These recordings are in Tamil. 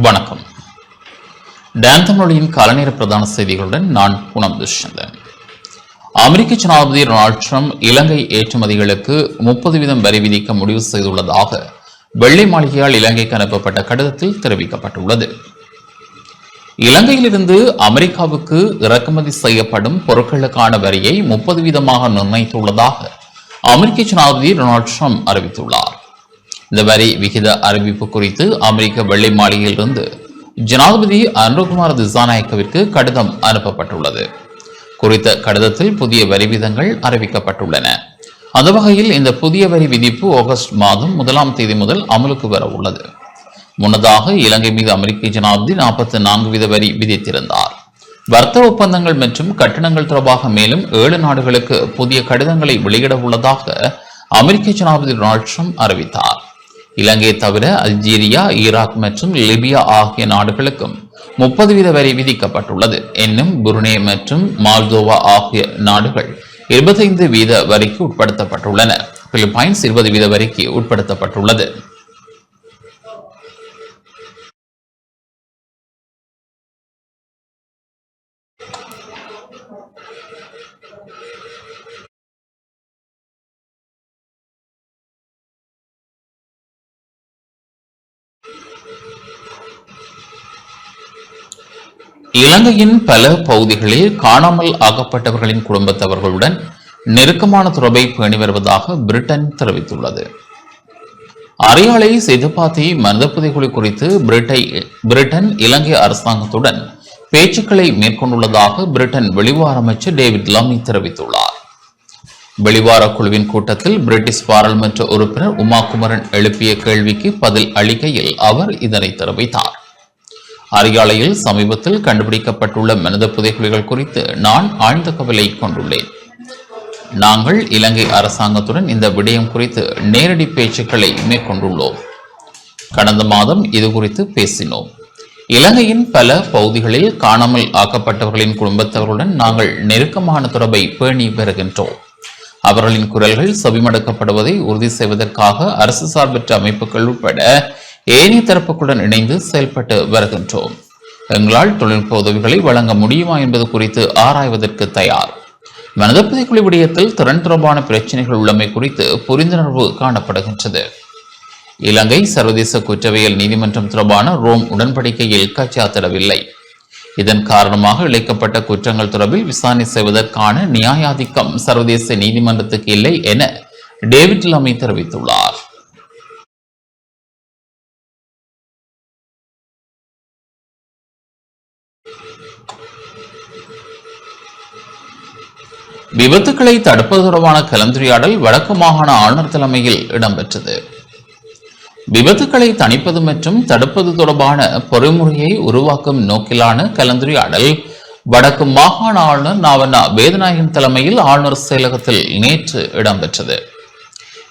வணக்கம். டேன் தமிழொலியின் காலநேர பிரதான செய்திகளுடன் நான் புனம் துஷ்யந்தன். அமெரிக்க ஜனாதிபதி டொனால்ட் ட்ரம்ப் இலங்கை ஏற்றுமதிகளுக்கு முப்பது வீதம் வரி விதிக்க முடிவு செய்துள்ளதாக வெள்ளை மாளிகையால் இலங்கைக்கு அனுப்பப்பட்ட கடிதத்தில் தெரிவிக்கப்பட்டுள்ளது. இலங்கையிலிருந்து அமெரிக்காவுக்கு இறக்குமதி செய்யப்படும் பொருட்களுக்கான வரியை முப்பது வீதமாக நிர்ணயித்துள்ளதாக அமெரிக்க ஜனாதிபதி டொனால்ட் ட்ரம்ப் அறிவித்துள்ளார். இந்த வரி விகித அறிவிப்பு குறித்து அமெரிக்க வெள்ளை மாளிகையிலிருந்து ஜனாதிபதி அனுகுமார் திசாநாயக்கவிற்கு கடிதம் அனுப்பப்பட்டுள்ளது. குறித்த கடிதத்தில் புதிய வரி விதங்கள் அறிவிக்கப்பட்டுள்ளன. அந்த வகையில் இந்த புதிய வரி விதிப்பு ஆகஸ்ட் மாதம் முதலாம் தேதி முதல் அமலுக்கு வர உள்ளது. முன்னதாக இலங்கை மீது அமெரிக்க ஜனாதிபதி நாற்பத்தி நான்கு வீத வரி விதித்திருந்தார். வர்த்தக ஒப்பந்தங்கள் மற்றும் கட்டணங்கள் தொடர்பாக மேலும் ஏழு நாடுகளுக்கு புதிய கடிதங்களை வெளியிட உள்ளதாக அமெரிக்க ஜனாதிபதி டொனால்ட் ட்ரம்ப் அறிவித்தார். இலங்கை தவிர அல்ஜீரியா ஈராக் மற்றும் லிபியா ஆகிய நாடுகளுக்கும் முப்பது வீத வரி விதிக்கப்பட்டுள்ளது. என்னும் புருனே மற்றும் மால்தோவா ஆகிய நாடுகள் இருபத்தைந்து வீத வரிக்கு உட்படுத்தப்பட்டுள்ளன. பிலிப்பைன்ஸ் இருபது வீத வரிக்கு உட்படுத்தப்பட்டுள்ளது. இலங்கையின் பல பகுதிகளில் காணாமல் ஆக்கப்பட்டவர்களின் குடும்பத்தவர்களுடன் நெருக்கமான தொடர்பை பேணி வருவதாக பிரிட்டன் தெரிவித்துள்ளது. அரியாலை செதுப்பாத்தி மனித புதைகுழி குறித்து பிரிட்டை பிரிட்டன் இலங்கை அரசாங்கத்துடன் பேச்சுக்களை மேற்கொண்டுள்ளதாக பிரிட்டன் வெளிவார அமைச்சர் டேவிட் லம்மி தெரிவித்துள்ளார். வெளிவார குழுவின் கூட்டத்தில் பிரிட்டிஷ் பாராளுமன்ற உறுப்பினர் உமா குமரன் எழுப்பிய கேள்விக்கு பதில் அளிக்கையில் அவர் இதனை தெரிவித்தார். அரியாலையில் சமீபத்தில் கண்டுபிடிக்கப்பட்டுள்ள மனித புதைகுழிகள் குறித்து நான் ஆழ்ந்த கவலை கொண்டுள்ளேன். நாங்கள் இலங்கை அரசாங்கத்துடன் இந்த விடயம் குறித்து நேரடி பேச்சுக்களை மேற்கொண்டுள்ளோம். கடந்த மாதம் இது குறித்து பேசினோம். இலங்கையின் பல பகுதிகளில் காணாமல் ஆக்கப்பட்டவர்களின் குடும்பத்தவர்களுடன் நாங்கள் நெருக்கமான தொடர்பை பேணி வருகின்றோம். அவர்களின் குரல்கள் செவிமடுக்கப்படுவதை உறுதி செய்வதற்காக அரசு சார்பற்ற அமைப்புகள் உட்பட ஏனைய தரப்புகளுடன் இணைந்து செயல்பட்டு வருகின்றோம். எங்களால் தொழில்நுட்ப உதவிகளை வழங்க முடியுமா என்பது குறித்து ஆராய்வதற்கு தயார். மனிதப்பதிக்குழு விடயத்தில் திறன் தொடர்பான பிரச்சனைகள் உள்ளமை குறித்து புரிந்துணர்வு காணப்படுகின்றது. இலங்கை சர்வதேச குற்றவியல் நீதிமன்றம் தொடர்பான ரோம் உடன்படிக்கையில் கச்சாத்திடவில்லை. இதன் காரணமாக இழைக்கப்பட்ட குற்றங்கள் தொடர்பில் விசாரணை செய்வதற்கான நியாயாதிக்கம் சர்வதேச நீதிமன்றத்துக்கு இல்லை என டேவிட் லமி தெரிவித்துள்ளார். விபத்துக்களை தடுப்பது தொடர்பான கலந்துரையாடல் வடக்கு மாகாண ஆளுநர் தலைமையில் இடம்பெற்றது. விபத்துக்களை தணிப்பது மற்றும் தடுப்பது தொடர்பான பொறிமுறையை உருவாக்கும் நோக்கிலான கலந்துரையாடல் வடக்கு மாகாண ஆளுநர் நாவண்ணா வேதநாயகன் தலைமையில் ஆளுநர் செயலகத்தில் நேற்று இடம்பெற்றது.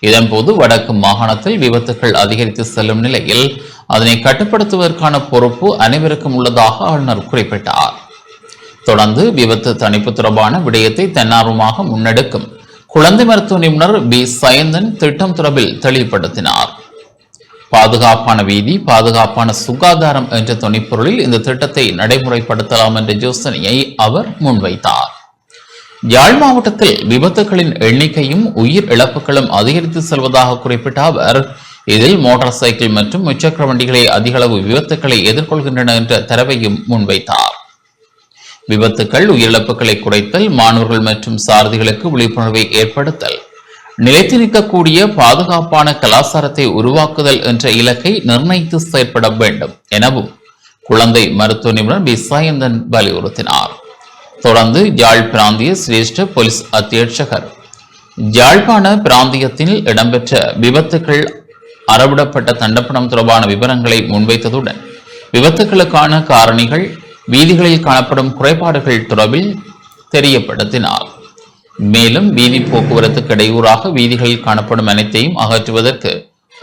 இதன்போது வடக்கு மாகாணத்தில் விபத்துகள் அதிகரித்து செல்லும் நிலையில் அதனை கட்டுப்படுத்துவதற்கான பொறுப்பு அனைவருக்கும் உள்ளதாக ஆளுநர் குறிப்பிட்டார். தொடர்ந்து விபத்து தணிப்பு தொடர்பான விடயத்தை தன்னார்வமாக முன்னெடுக்கும். குழந்தை மருத்துவ நிபுணர் பி. சயந்தன் திட்டம் தொடர்பில் தெளிவுபடுத்தினார். பாதுகாப்பான வீதி பாதுகாப்பான சுகாதாரம் என்ற துணைப்பொருளில் இந்த திட்டத்தை நடைமுறைப்படுத்தலாம் என்ற யோசனையை அவர் முன்வைத்தார். யாழ் மாவட்டத்தில் விபத்துகளின் எண்ணிக்கையும் உயிர் இழப்புகளும் அதிகரித்து செல்வதாக குறிப்பிட்ட அவர் இதில் மோட்டார் சைக்கிள் மற்றும் முச்சக்கர வண்டிகளே அதிகளவு விபத்துக்களை எதிர்கொள்கின்றன என்ற தரவையும் முன்வைத்தார். விபத்துக்கள் உயிரிழப்புகளை குறைத்தல் மாணவர்கள் மற்றும் சாரதிகளுக்கு விழிப்புணர்வை ஏற்படுத்தல் நிலைத்து நிற்கக்கூடிய பாதுகாப்பான கலாச்சாரத்தை உருவாக்குதல் என்ற இலக்கை நிர்ணயித்து செயற்பட வேண்டும் எனவும் குழந்தை மருத்துவ நிபுணர் பி. சாயந்தன் வலியுறுத்தினார். தொடர்ந்து யாழ் பிராந்திய சிரேஷ்ட போலீஸ் அத்தியட்சகர். யாழ்ப்பாண பிராந்தியத்தில் இடம்பெற்ற விபத்துக்கள் அறவிடப்பட்ட தண்டப்பணம் தொடர்பான விவரங்களை முன்வைத்ததுடன் விபத்துக்களுக்கான காரணிகள் வீதிகளில் காணப்படும் குறைபாடுகள் தொடர்பில் தெரியப்படுத்தினார். மேலும் வீதி போக்குவரத்துக்கு இடையூறாக வீதிகளில் காணப்படும் அனைத்தையும் அகற்றுவதற்கு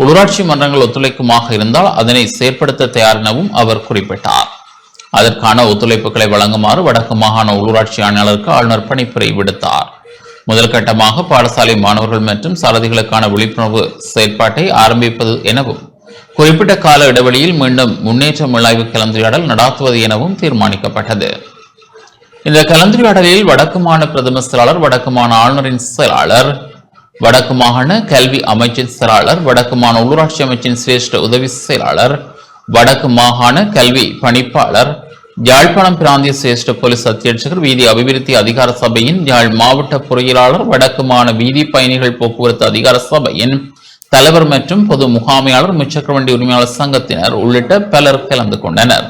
உள்ளூராட்சி மன்றங்கள் ஒத்துழைக்குமாக இருந்தால் அதனை செயற்படுத்த தயார் எனவும் அவர் குறிப்பிட்டார். அதற்கான ஒத்துழைப்புகளை வழங்குமாறு வடக்கு மாகாண உள்ளூராட்சி ஆணையாளருக்கு ஆளுநர் பணிப்புரை விடுத்தார். முதல் கட்டமாக பாடசாலை மாணவர்கள் மற்றும் சாரதிகளுக்கான விழிப்புணர்வு செயற்பாட்டை ஆரம்பிப்பது எனவும் குறிப்பிட்ட கால இடைவெளியில் மீண்டும் முன்னேற்ற முழாய்வு கலந்துரையாடல் நடாத்துவது எனவும் தீர்மானிக்கப்பட்டது. இந்த கலந்துரையாடலில் வடக்கு மாநில பிரதம செயலாளர் வடக்கு மாநில ஆளுநரின் செயலாளர் வடக்கு மாகாண கல்வி அமைச்சின் செயலாளர் வடக்கு மாநில உள்ளூராட்சி அமைச்சின் சிரேஷ்ட உதவி செயலாளர் வடக்கு மாகாண கல்வி பணிப்பாளர் யாழ்ப்பாணம் பிராந்திய சிரேஷ்ட போலீஸ் அத்தியட்சகர் வீதி அபிவிருத்தி அதிகார சபையின் யாழ் மாவட்ட பொறியியலாளர் வடக்கு மாநில வீதி பயணிகள் போக்குவரத்து அதிகார சபையின் தலைவர் மற்றும் பொது முகாமையாளர் முச்சக்கர வண்டி உரிமையாளர் சங்கத்தினர் உள்ளிட்ட பலர் கலந்து கொண்டனர்.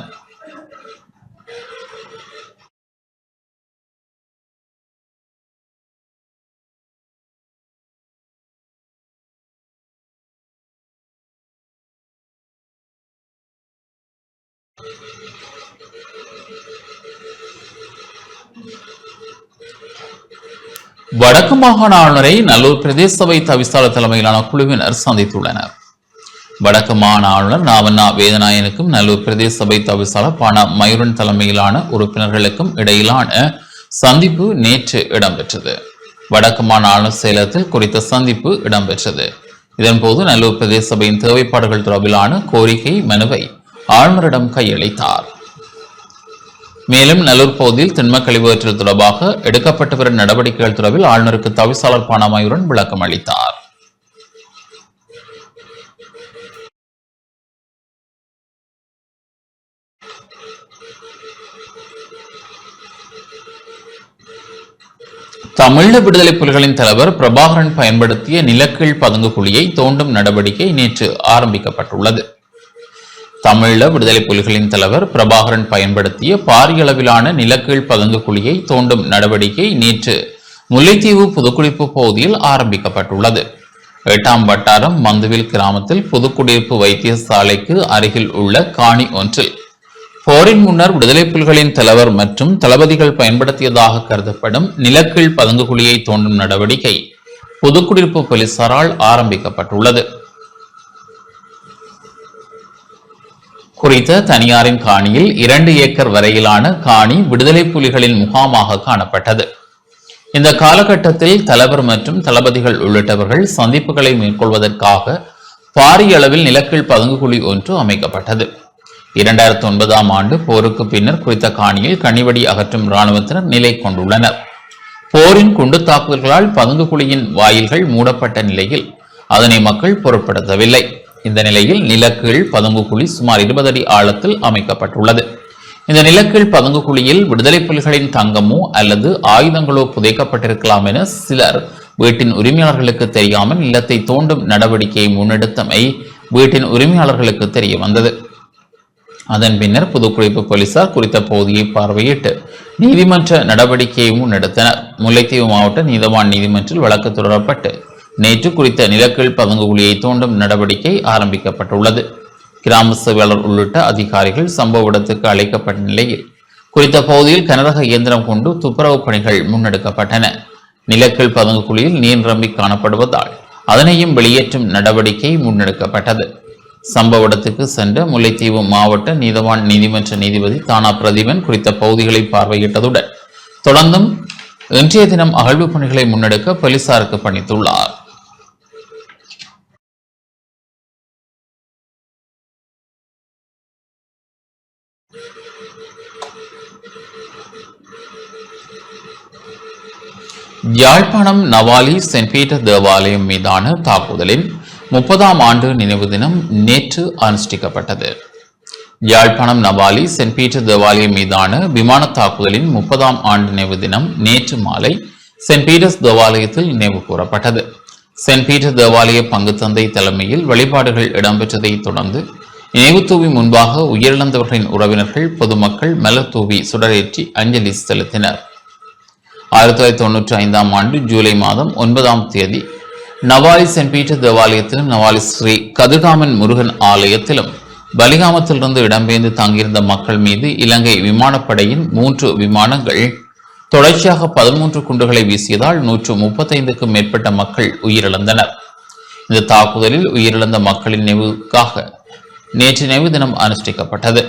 வடக்கு மாகாண ஆளுநரை நல்லூர் பிரதேச சபை தவிசாளர் தலைமையிலான குழுவினர் சந்தித்துள்ளனர். வடக்கு மாகாண ஆளுநர் நாவண்ணா வேதநாயனுக்கும் நல்லூர் பிரதேச சபை தவிசாளர் பானா மயூரன் தலைமையிலான உறுப்பினர்களுக்கும் இடையிலான சந்திப்பு நேற்று இடம்பெற்றது. வடக்கு மாகாண ஆளுநர் செயலகத்தில் குறித்த சந்திப்பு இடம்பெற்றது. இதன்போது நல்லூர் பிரதேச சபையின் தேவைப்பாடுகள் தொடர்பிலான கோரிக்கை மனுவை ஆளுநரிடம் கையளித்தார். மேலும் நல்லூர் பகுதியில் திண்ம கழிவுற்றல் தொடர்பாக எடுக்கப்பட்டு வரும் நடவடிக்கைகள் தொடர்பில் ஆளுநருக்கு தவிசாளர் பானாமாயுடன் விளக்கம் அளித்தார். தமிழீழ விடுதலை புலிகளின் தலைவர் பிரபாகரன் பயன்படுத்திய நிலக்கீழ் பதுங்கு குழியை தோண்டும் நடவடிக்கை நேற்று ஆரம்பிக்கப்பட்டுள்ளது. தமிழீழ விடுதலை புலிகளின் தலைவர் பிரபாகரன் பயன்படுத்திய பாரிய அளவிலான நிலக்கீழ் பதுங்கு குழியை தோண்டும் நடவடிக்கை நேற்று முல்லைத்தீவு புதுக்குடிப்பு பகுதியில் ஆரம்பிக்கப்பட்டுள்ளது. எட்டாம் வட்டாரம் மந்துவில் கிராமத்தில் புதுக்குடியிருப்பு வைத்தியசாலைக்கு அருகில் உள்ள காணி ஒன்றில் போரின் முன்னர் விடுதலை புலிகளின் தலைவர் மற்றும் தளபதிகள் பயன்படுத்தியதாக கருதப்படும் நிலக்கீழ் பதுங்கு குழியை தோண்டும் நடவடிக்கை புதுக்குடியிருப்பு போலீசாரால் ஆரம்பிக்கப்பட்டுள்ளது. குறித்த தனியாரின் காணியில் இரண்டு ஏக்கர் வரையிலான காணி விடுதலை புலிகளின் முகாமாக காணப்பட்டது. இந்த காலகட்டத்தில் தலைவர் மற்றும் தளபதிகள் உள்ளிட்டவர்கள் சந்திப்புகளை மேற்கொள்வதற்காக பாரிய அளவில் நிலக்கீழ் பதுங்குகுழி ஒன்று அமைக்கப்பட்டது. இரண்டாயிரத்தி ஒன்பதாம் ஆண்டு போருக்கு பின்னர் குறித்த காணியில் கனிவடி அகற்றும் இராணுவத்தினர் நிலை கொண்டுள்ளனர். போரின் குண்டு தாக்குதல்களால் பதுங்குகுழியின் வாயில்கள் மூடப்பட்ட நிலையில் அதனை மக்கள் பொருட்படுத்தவில்லை. இந்த நிலையில் நிலக்கீழ் பதுங்கு குழி சுமார் இருபது அடி ஆழத்தில் அமைக்கப்பட்டுள்ளது. இந்த நிலக்கீழ் பதுங்கு குழியில் விடுதலை புலிகளின் தங்கமோ அல்லது ஆயுதங்களோ புதைக்கப்பட்டிருக்கலாம் என சிலர் வீட்டின் உரிமையாளர்களுக்கு தெரியாமல் நிலத்தை தோண்டும் நடவடிக்கையை முன்னெடுத்தமை வீட்டின் உரிமையாளர்களுக்கு தெரிய வந்தது. அதன் பின்னர் புதுக்குடிப்பு போலீசார் குறித்த பகுதியை பார்வையிட்டு நீதிமன்ற நடவடிக்கையை முன்னெடுத்தனர். முல்லைத்தீவு மாவட்ட நீதவான் நீதிமன்றில் வழக்கு தொடரப்பட்டு நேற்று குறித்த நிலக்கீழ் பதுங்குகுழியை தோண்டும் நடவடிக்கை ஆரம்பிக்கப்பட்டுள்ளது. கிராம சேவையாளர் உள்ளிட்ட அதிகாரிகள் சம்பவ இடத்துக்கு அழைக்கப்பட்ட நிலையில் குறித்த பகுதியில் கனரக இயந்திரம் கொண்டு துப்புரவு பணிகள் முன்னெடுக்கப்பட்டன. நிலக்கீழ் பதுங்கு குழியில் நீர் நிரம்பி காணப்படுவதால் அதனையும் வெளியேற்றும் நடவடிக்கை முன்னெடுக்கப்பட்டது. சம்பவ இடத்துக்கு சென்ற முல்லைத்தீவு மாவட்ட நீதவான் நீதிமன்ற நீதிபதி தானா பிரதீபன் குறித்த பகுதிகளை பார்வையிட்டதுடன் தொடர்ந்தும் இன்றைய தினம் அகழ்வு பணிகளை முன்னெடுக்க போலீசாருக்கு பணித்துள்ளார். யாழ்ப்பாணம் நவாலி சென்ட் பீட்டர் தேவாலயம் மீதான தாக்குதலின் முப்பதாம் ஆண்டு நினைவு தினம் நேற்று அனுஷ்டிக்கப்பட்டது. யாழ்ப்பாணம் நவாலி சென்ட் பீட்டர் தேவாலயம் மீதான விமான தாக்குதலின் முப்பதாம் ஆண்டு நினைவு தினம் நேற்று மாலை சென்ட் பீட்டர்ஸ் தேவாலயத்தில் நினைவு கூறப்பட்டது. சென்ட் பீட்டர் தேவாலய பங்கு தந்தை தலைமையில் வழிபாடுகள் இடம்பெற்றதை தொடர்ந்து நினைவு தூவி முன்பாக உயிரிழந்தவர்களின் உறவினர்கள் பொதுமக்கள் மலர் தூவி சுடரேற்றி அஞ்சலி செலுத்தினர். ஆயிரத்தி தொள்ளாயிரத்தி தொண்ணூற்றி ஐந்தாம் ஆண்டு ஜூலை மாதம் ஒன்பதாம் தேதி நவாலி சென்ட் பீட்டர் தேவாலயத்திலும் நவாலி ஸ்ரீ கதிர்காமன் முருகன் ஆலயத்திலும் பலிகாமத்திலிருந்து இடம்பெயர்ந்து தங்கியிருந்த மக்கள் மீது இலங்கை விமானப்படையின் மூன்று விமானங்கள் தொடர்ச்சியாக பதிமூன்று குண்டுகளை வீசியதால் நூற்று முப்பத்தைந்துக்கும் மேற்பட்ட மக்கள் உயிரிழந்தனர். இந்த தாக்குதலில் உயிரிழந்த மக்களின் நினைவுக்காக நேற்று நினைவு தினம் அனுஷ்டிக்கப்பட்டது.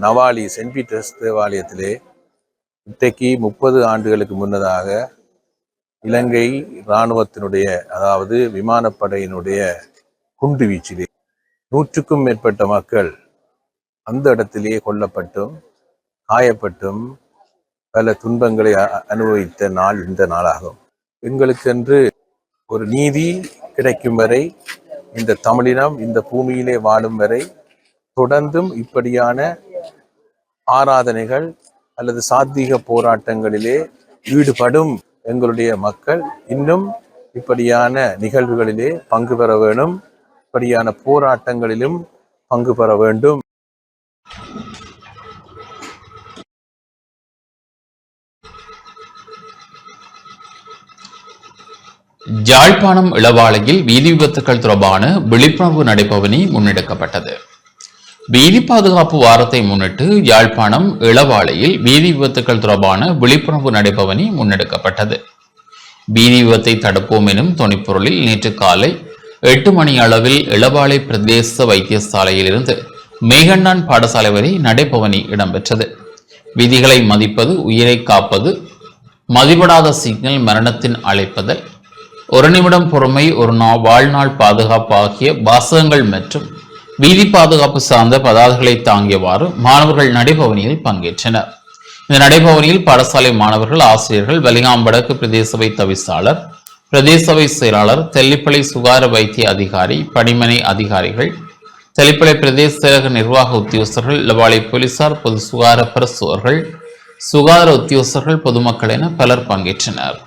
நவாலி சென்ட் பீட்டர்ஸ் தேவாலயத்திலே இன்றைக்கு முப்பது ஆண்டுகளுக்கு முன்னதாக இலங்கை இராணுவத்தினுடைய அதாவது விமானப்படையினுடைய குண்டு வீச்சிலே நூற்றுக்கும் மேற்பட்ட மக்கள் அந்த இடத்திலேயே கொல்லப்பட்டும் காயப்பட்டும் பல துன்பங்களை அ- அனுபவித்த நாள் இந்த நாளாகும். எங்களுக்கென்று ஒரு நீதி கிடைக்கும் வரை இந்த தமிழினம் இந்த பூமியிலே வாழும் வரை தொடர்ந்தும் இப்படியான ஆராதனைகள் அல்லது சாத்வீக போராட்டங்களிலே ஈடுபடும் எங்களுடைய மக்கள் இன்னும் இப்படியான நிகழ்வுகளிலே பங்கு பெற வேண்டும் இப்படியான போராட்டங்களிலும் பங்கு பெற வேண்டும். யாழ்ப்பாணம் இளவாலையில் வீதி விபத்துக்கள் தொடர்பான விழிப்புணர்வு நடைபவனி முன்னெடுக்கப்பட்டது. வீதி பாதுகாப்பு வாரத்தை முன்னிட்டு யாழ்ப்பாணம் இளவாலையில் வீதி விபத்துக்கள் தொடர்பான விழிப்புணர்வு நடைபவனி முன்னெடுக்கப்பட்டது. வீதி விபத்தை தடுப்போம் எனும் துணைப்பொருளில் நேற்று காலை எட்டு மணி அளவில் இளவாலை பிரதேச வைத்தியசாலையில் இருந்து பாடசாலை வரை நடைபவனி இடம்பெற்றது. விதிகளை மதிப்பது உயிரை காப்பது மதிப்படாத சிக்னல் மரணத்தின் அழைப்பதல் ஒரு நிமிடம் பொறுமை ஒரு நா வாழ்நாள் பாதுகாப்பு ஆகிய வாசகங்கள் மற்றும் வீதி பாதுகாப்பு சார்ந்த பதாதைகளை தாங்கியவாறு மாணவர்கள் நடைபவனியில் பங்கேற்றனர். இந்த நடைபவனியில் பாடசாலை மாணவர்கள் ஆசிரியர்கள் வலிகாம் வடக்கு பிரதேசபை தவிசாளர் பிரதேசபை செயலாளர் தெல்லிப்பளை சுகார வைத்திய அதிகாரி பணிமனை அதிகாரிகள் தெல்லிப்பளை பிரதேச செயலக நிர்வாக உத்தியோகஸ்தர்கள் லவாளி போலீசார் பொது சுகார பிரசுவர்கள் சுகாதார உத்தியோகஸ்தர்கள் பொதுமக்கள் என பலர் பங்கேற்றனர்.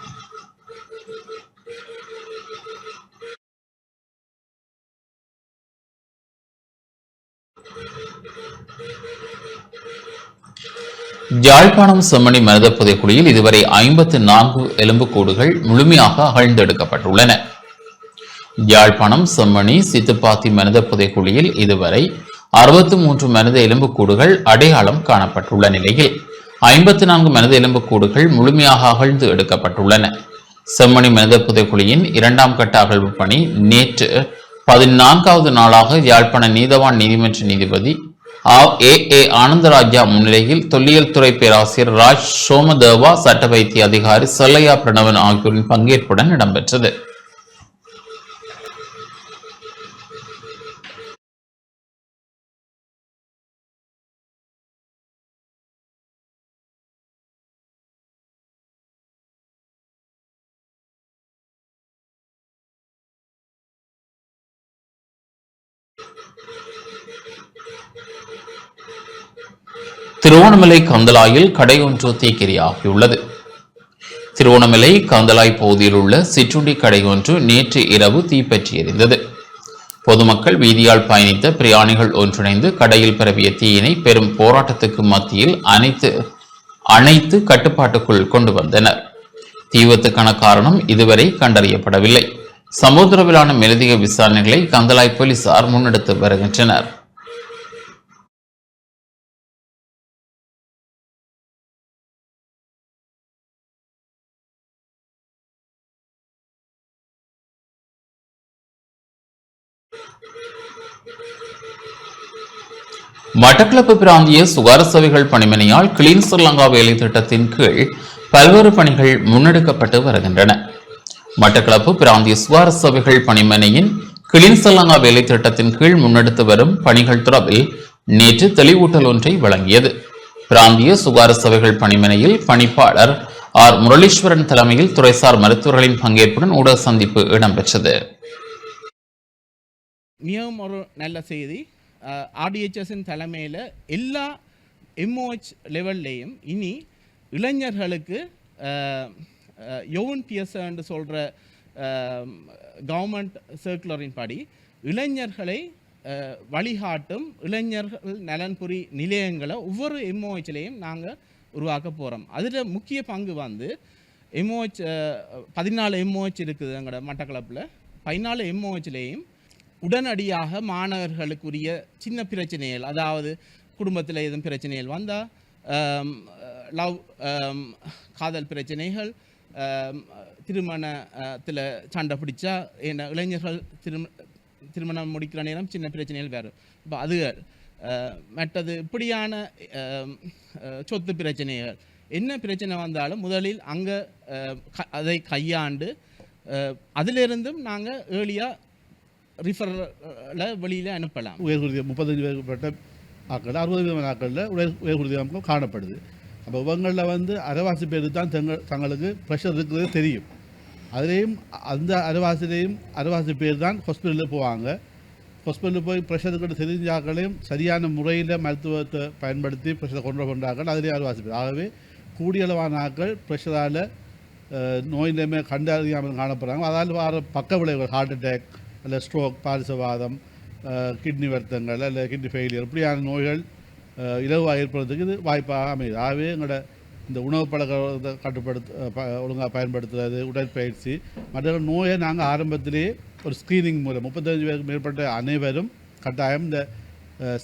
யாழ்ப்பாணம் செம்மணி மனித புதைக்குழியில் இதுவரை ஐம்பத்து நான்கு எலும்புக்கூடுகள் முழுமையாக அகழ்ந்தெடுக்கப்பட்டுள்ளன. யாழ்ப்பாணம் செம்மணி சித்துப்பாத்தி மனித புதைக்குழியில் இதுவரை அறுபத்து மூன்று மனித எலும்புக்கூடுகள் அடையாளம் காணப்பட்டுள்ள நிலையில் ஐம்பத்து நான்கு மனித எலும்புக்கூடுகள் முழுமையாக அகழ்ந்து எடுக்கப்பட்டுள்ளன. செம்மணி மனித புதைக்குழியின் இரண்டாம் கட்ட அகழ்வு பணி நேற்று பதினான்காவது நாளாக யாழ்ப்பாண நீதவான் நீதிமன்ற நீதிபதி ஆ- ஏ ஏ ஆனந்தராஜா முன்னிலையில் தொல்லியல் துறை பேராசிரியர் ராஜ் சோமதேவா சட்ட வைத்திய அதிகாரி செல்லையா பிரணவன் ஆகியோரின் பங்கேற்புடன் இடம்பெற்றது. திருவோணமலை கந்தலாயில் கடை ஒன்று தீக்கிரையாகியுள்ளது. திருவோணமலை கந்தலாய் பகுதியில் உள்ள சிற்றுண்டி கடை ஒன்று நேற்று இரவு தீப்பற்றி எரிந்தது பொதுமக்கள் வீதியால் பயணித்த பிரயாணிகள் ஒன்றிணைந்து கடையில் பரவிய தீயினை பெரும் போராட்டத்துக்கு மத்தியில் அனைத்து அனைத்து கட்டுப்பாட்டுக்குள் கொண்டு வந்தனர். தீவிரத்துக்கான காரணம் இதுவரை கண்டறியப்படவில்லை. சமுத்திரவிலான மெழுதிக விசாரணைகளை கந்தலாய் போலீசார் முன்னெடுத்து வருகின்றனர். மட்டக்களப்பு பிராந்திய சுகார சேவைகள் பணிமனையால் கிளீன் ஸ்ரீலங்கா வேலை திட்டத்தின் கீழ் பல்வேறு பணிகள் முன்னெடுக்கப்பட்டு வருகின்றன. மட்டக்களப்பு பிராந்திய சுகார சேவைகள் பணிமனையின் கிளீன் ஸ்ரீலங்கா வேலை திட்டத்தின் கீழ் முன்னெடுத்து வரும் பணிகள் தொடர்பில் நேற்று தெளிவூட்டல் ஒன்றை வழங்கியது. பிராந்திய சுகார சேவைகள் பணிமனையில் பணிப்பாளர் ஆர் முரளீஸ்வரன் தலைமையில் துறைசார் மருத்துவர்களின் பங்கேற்புடன் ஊடக சந்திப்பு இடம்பெற்றது. மிகவும் ஒரு நல்ல செய்தி. ஆர்டிஹெச்எஸின் தலைமையில் எல்லா எம்ஓஹெச் லெவல்லையும் இனி இளைஞர்களுக்கு யோன் பிஎஸ் என்று சொல்கிற கவர்மெண்ட் சர்க்குலரின் படி இளைஞர்களை வழிகாட்டும் இளைஞர்கள் நலன்புரி நிலையங்களை ஒவ்வொரு எம்ஓஹெச்லேயும் நாங்கள் உருவாக்க போகிறோம் அதில் முக்கிய பங்கு வந்து எம்ஓஹெச் பதினாலு எம்ஓஹெச் இருக்குது எங்களோட மட்டக்களப்பில். பதினாலு எம்ஓஹெச்லேயும் உடனடியாக மாணவர்களுக்குரிய சின்ன பிரச்சனைகள் அதாவது குடும்பத்தில் எதுவும் பிரச்சனைகள் வந்தால் லவ் காதல் பிரச்சனைகள் திருமணத்தில் சண்டை பிடிச்சா என்ன இளைஞர்கள் திரும திருமணம் முடிக்கிற நேரம் சின்ன பிரச்சனைகள் வேறு. இப்போ அது மற்றது இப்படியான சொத்து பிரச்சனைகள். என்ன பிரச்சனை வந்தாலும் முதலில் அங்கே அதை கையாண்டு அதிலிருந்தும் நாங்கள் ஏர்லியாக ரிஃபரில் வெளியில் அனுப்பலாம். உயர்குருதி முப்பத்தஞ்சு பேர்பட்ட ஆக்கள் அறுபது விதமான ஆக்களில் உயர் உயர்குருதி அமைப்பும் காணப்படுது. அப்போ இவங்களில் வந்து அரைவாசி பேர் தான் தங்கள் தங்களுக்கு ப்ரெஷர் இருக்கிறது தெரியும். அதுலேயும் அந்த அரைவாசிலையும் அரைவாசி பேர் தான் ஹாஸ்பிட்டலில் போவாங்க. ஹாஸ்பிட்டலில் போய் ப்ரெஷர் இருக்கிறது தெரிஞ்சாக்களையும் சரியான முறையில் மருத்துவத்தை பயன்படுத்தி ப்ரெஷரை கொண்டு பண்ணுறாங்க அதுலேயும் அரைவாசி பேர். ஆகவே கூடியளவான ஆக்கள் ப்ரெஷரால் நோய் நிலைமை கண்டறியாமல் காணப்படுறாங்க. அதால் வர பக்க விளைவுகள் ஹார்ட் அட்டாக் அல்ல ஸ்ட்ரோக் பாரிசவாதம் கிட்னி வருத்தங்கள் அல்ல கிட்னி ஃபெயிலியர் இப்படியான நோய்கள் அஹ், இலகுவாக ஏற்படுறதுக்கு இது வாய்ப்பாக அமையுது. ஆகவே எங்களோட இந்த உணவு பழக்கத்தை கட்டுப்படுத்த ஒழுங்காக பயன்படுத்துறது உடற்பயிற்சி மற்ற நோயை நாங்கள் ஆரம்பத்திலேயே ஒரு ஸ்க்ரீனிங் மூலம் முப்பத்தஞ்சு பேருக்கு மேற்பட்ட அனைவரும் கட்டாயம் இந்த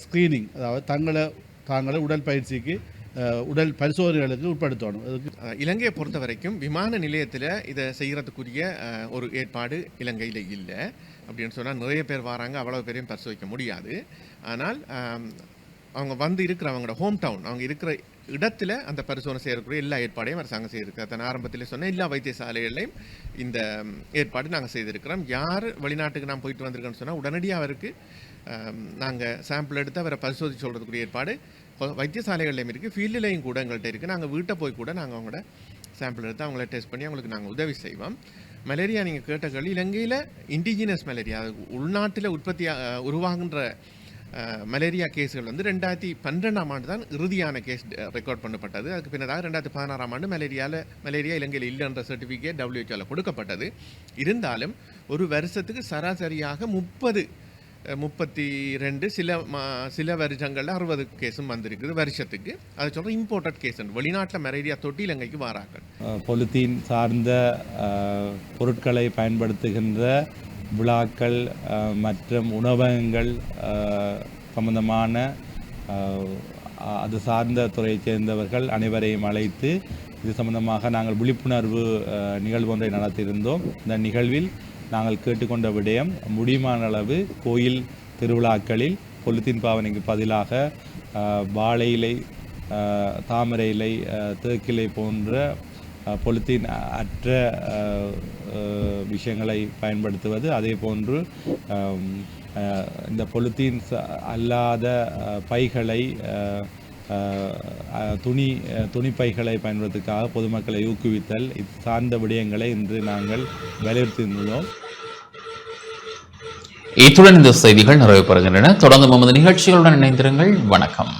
ஸ்க்ரீனிங் அதாவது தங்களை தாங்களை உடற்பயிற்சிக்கு உடல் பரிசோதனைகளுக்கு உட்படுத்தணும். அதுக்கு இலங்கையை பொறுத்த வரைக்கும் விமான நிலையத்தில் இதை செய்கிறதுக்குரிய ஒரு ஏற்பாடு இலங்கையில் இல்லை. அப்படின்னு சொன்னால் நிறைய பேர் வராங்க அவ்வளோ பேரையும் பரிசோதிக்க முடியாது. ஆனால் அவங்க வந்து இருக்கிற அவங்களோட ஹோம் டவுன் அவங்க இருக்கிற இடத்துல அந்த பரிசோதனை செய்யக்கூடிய எல்லா ஏற்பாடையும் அரசாங்கம் செய்திருக்கு. அதை ஆரம்பத்தில் சொன்ன எல்லா வைத்தியசாலைகளையும் இந்த ஏற்பாடு நாங்கள் செய்திருக்கிறோம். யார் வெளிநாட்டுக்கு நான் போயிட்டு வந்திருக்கேன்னு சொன்னால் உடனடியாக அவருக்கு நாங்கள் சாம்பிள் எடுத்து அவரை பரிசோதிச்சு சொல்கிறதுக்குரிய ஏற்பாடு இப்போ வைத்தியசாலைகள்லையும் இருக்குது ஃபீல்டுலேயும் கூட எங்கள்கிட்ட இருக்குது நாங்கள் வீட்டை போய் கூட நாங்கள் அவங்களோட சாம்பிள் எடுத்து அவங்கள டெஸ்ட் பண்ணி அவங்களுக்கு நாங்கள் உதவி செய்வோம். மலேரியா நீங்கள் கேட்ட கேள்வி இலங்கையில் இண்டிஜினஸ் மலேரியா உள்நாட்டில் உற்பத்தி உருவாகின்ற மலேரியா கேஸ்கள் வந்து ரெண்டாயிரத்தி பன்னெண்டாம் ஆண்டு தான் இறுதியான கேஸ் ரெக்கார்ட் பண்ணப்பட்டது. அதுக்கு பின்னதாக ரெண்டாயிரத்தி பதினாறாம் ஆண்டு மலேரியாவில் மலேரியா இலங்கையில் இல்லைன்ற சர்டிஃபிகேட் டபிள்யூஹெச்ஓவில் கொடுக்கப்பட்டது. இருந்தாலும் ஒரு வருஷத்துக்கு சராசரியாக முப்பது முப்பத்தி ரெண்டு சில மா சில வருஷங்களில் அறுபது கேஸும் வந்திருக்குது வருஷத்துக்கு. அதை சொல்கிற இம்போர்ட்டட் கேஸ் வெளிநாட்டில் மரேரியா தொட்டி இலங்கைக்கு வாராக்கள் பொலித்தீன் சார்ந்த பொருட்களை பயன்படுத்துகின்ற விழாக்கள் மற்றும் உணவகங்கள் சம்பந்தமான அது சார்ந்த துறையைச் சேர்ந்தவர்கள் அனைவரையும் அழைத்து இது சம்பந்தமாக நாங்கள் விழிப்புணர்வு நிகழ்வு ஒன்றை நடத்தியிருந்தோம். இந்த நிகழ்வில் நாங்கள் கேட்டுக்கொண்ட விடயம் முடியுமான அளவு கோயில் திருவிழாக்களில் பொலித்தீன் பாவனைக்கு பதிலாக வாழை இலை தாமரை இலை தேக்கிலை போன்ற பொலித்தீன் அற்ற விஷயங்களை பயன்படுத்துவது. அதே போன்று இந்த பொலித்தீன் அல்லாத பைகளை துணி துணிப்பைகளை பயன்படுத்துக்காக பொதுமக்களை ஊக்குவித்தல். இது சார்ந்த விடயங்களை இன்று நாங்கள் வலியுறுத்தியிருந்தோம் இத்துடன் இந்த செய்திகள் நிறைவு பெறுகின்றன தொடர்ந்து நமது நிகழ்ச்சிகளுடன் இணைந்திருங்கள். வணக்கம்.